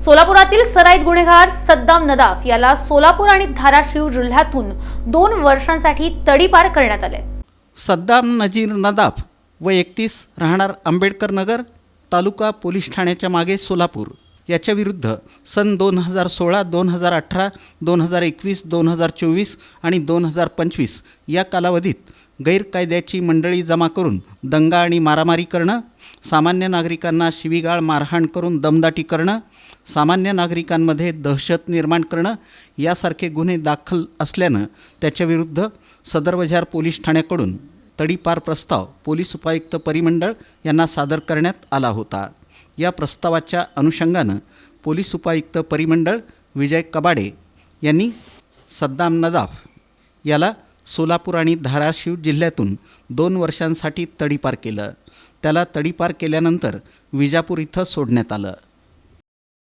सोलापुरातील सराईत गुन्हेगार सद्दाम नदाफ याला सोलापूर आणि धाराशिव जिल्ह्यातून दोन वर्षांसाठी तडीपार करण्यात आले. सद्दाम नजीर नदाफ व एकतीस राहणार आंबेडकर नगर तालुका पोलीस ठाण्याच्या मागे सोलापूर. याच्याविरुद्ध सन दोन हजार सोळा दोन हजार अठरा दोन हजार एकवीस दोन हजार चोवीस आणि दोन हजार पंचवीस या कालावधीत गैरकायद्याची मंडळी जमा करून दंगा आणि मारामारी करणं सामान्य नागरिकांना शिवीगाळ मारहाण करून दमदाटी करणं सामान्य नागरिकांमध्ये दहशत निर्माण करणं यासारखे गुन्हे दाखल असल्यानं त्याच्याविरुद्ध सदरबजार पोलीस ठाण्याकडून तडीपार प्रस्ताव पोलीस उपायुक्त परिमंडळ यांना सादर करण्यात आला होता. या प्रस्तावाच्या अनुषंगानं पोलीस उपायुक्त परिमंडळ विजय कबाडे यांनी सद्दाम नदाफ याला सोलापूर आणि धाराशिव जिल्ह्यातून दोन वर्षांसाठी तडीपार केलं. त्याला तडीपार केल्यानंतर विजापूर इथं सोडण्यात आलं.